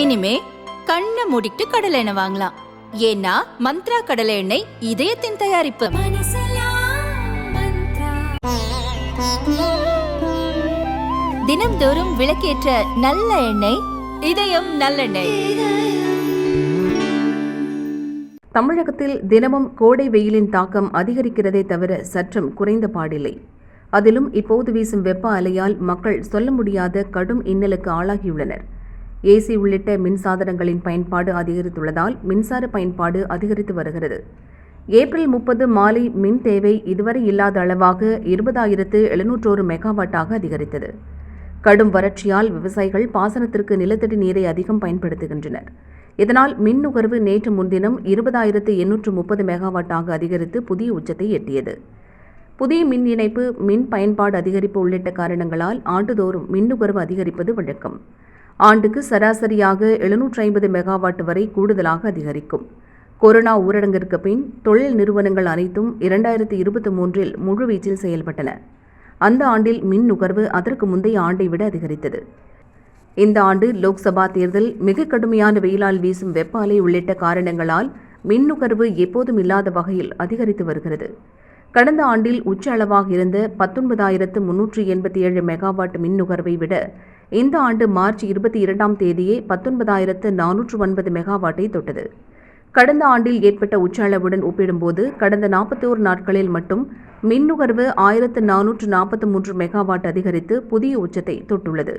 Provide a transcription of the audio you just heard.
இனிமே கண்ணை மூடிட்டு கடலை எண்ணெய் வாங்கலாம். ஏன்னா மந்த்ரா கடலை எண்ணெய் இதயத்தின் தயாரிப்பு. தினம்தோறும் விளக்கேற்ற நல்ல எண்ணெய் இதயம் நல்லெண்ணெய். தமிழகத்தில் தினமும் கோடை வெயிலின் தாக்கம் அதிகரிக்கிறதே தவிர சற்றும் குறைந்த பாடில்லை. அதிலும் இப்போது வீசும் வெப்ப அலையால் மக்கள் சொல்ல முடியாத கடும் இன்னலுக்கு ஆளாகியுள்ளனர். ஏசி உள்ளிட்ட மின்சாதனங்களின் பயன்பாடு அதிகரித்துள்ளதால் மின்சார பயன்பாடு அதிகரித்து வருகிறது. ஏப்ரல் முப்பது மாலை மின் தேவை இதுவரை இல்லாத அளவாக இருபதாயிரத்து எழுநூற்றோரு மெகாவாட்டாக அதிகரித்தது. கடும் வறட்சியால் விவசாயிகள் பாசனத்திற்கு நிலத்தடி நீரை அதிகம் பயன்படுத்துகின்றனர். இதனால் மின் நுகர்வு நேற்று முன்தினம் இருபதாயிரத்து எண்ணூற்று முப்பது மெகாவாட்டாக அதிகரித்து புதிய உச்சத்தை எட்டியது. புதிய மின் இணைப்பு மின் பயன்பாடு அதிகரிப்பு உள்ளிட்ட காரணங்களால் ஆண்டுதோறும் மின் நுகர்வு அதிகரிப்பது வழக்கம். ஆண்டுக்கு சராசரியாக எழுநூற்றி ஐம்பது மெகாவாட் வரை கூடுதலாக அதிகரிக்கும். கொரோனா ஊரடங்கிற்கு பின் தொழில் நிறுவனங்கள் அனைத்தும் இரண்டாயிரத்தி இருபத்தி மூன்றில் முழுவீச்சில் செயல்பட்டன. அந்த ஆண்டில் மின் நுகர்வு அதற்கு முந்தைய ஆண்டை விட அதிகரித்தது. இந்த ஆண்டு லோக்சபா தேர்தல் மிக கடுமையான வெயிலால் வீசும் வெப்பாலை உள்ளிட்ட காரணங்களால் மின் நுகர்வு எப்போதும் இல்லாத வகையில் அதிகரித்து வருகிறது. கடந்த ஆண்டில் உச்ச அளவாக இருந்த பத்தொன்பதாயிரத்து முன்னூற்றி எண்பத்தி ஏழு மெகாவாட் மின் நுகர்வை விட இந்த ஆண்டு மார்ச் இருபத்தி இரண்டாம் தேதியே பத்தொன்பதாயிரத்து நானூற்று ஒன்பது மெகாவாட்டை தொட்டது. கடந்த ஆண்டில் ஏற்பட்ட உச்ச அளவுடன் ஒப்பிடும்போது கடந்த நாற்பத்தோரு நாட்களில் மட்டும் மின் நுகர்வு ஆயிரத்து நானூற்று நாற்பத்தி மூன்று மெகாவாட் அதிகரித்து புதிய உச்சத்தை தொட்டுள்ளது.